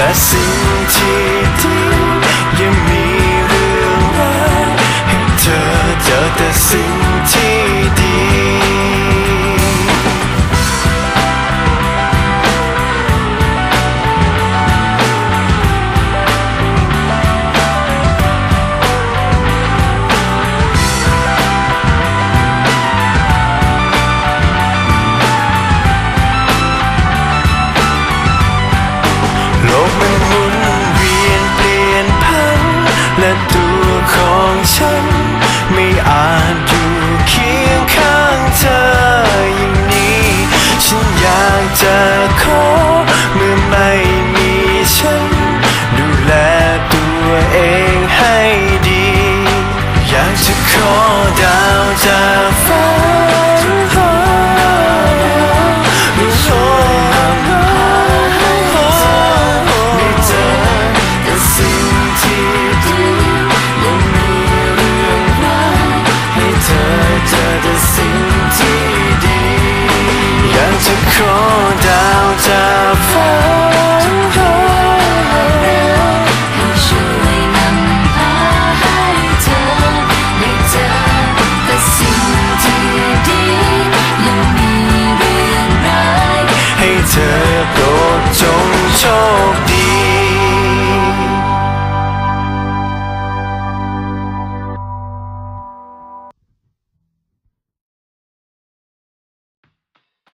แต่สิ่งที่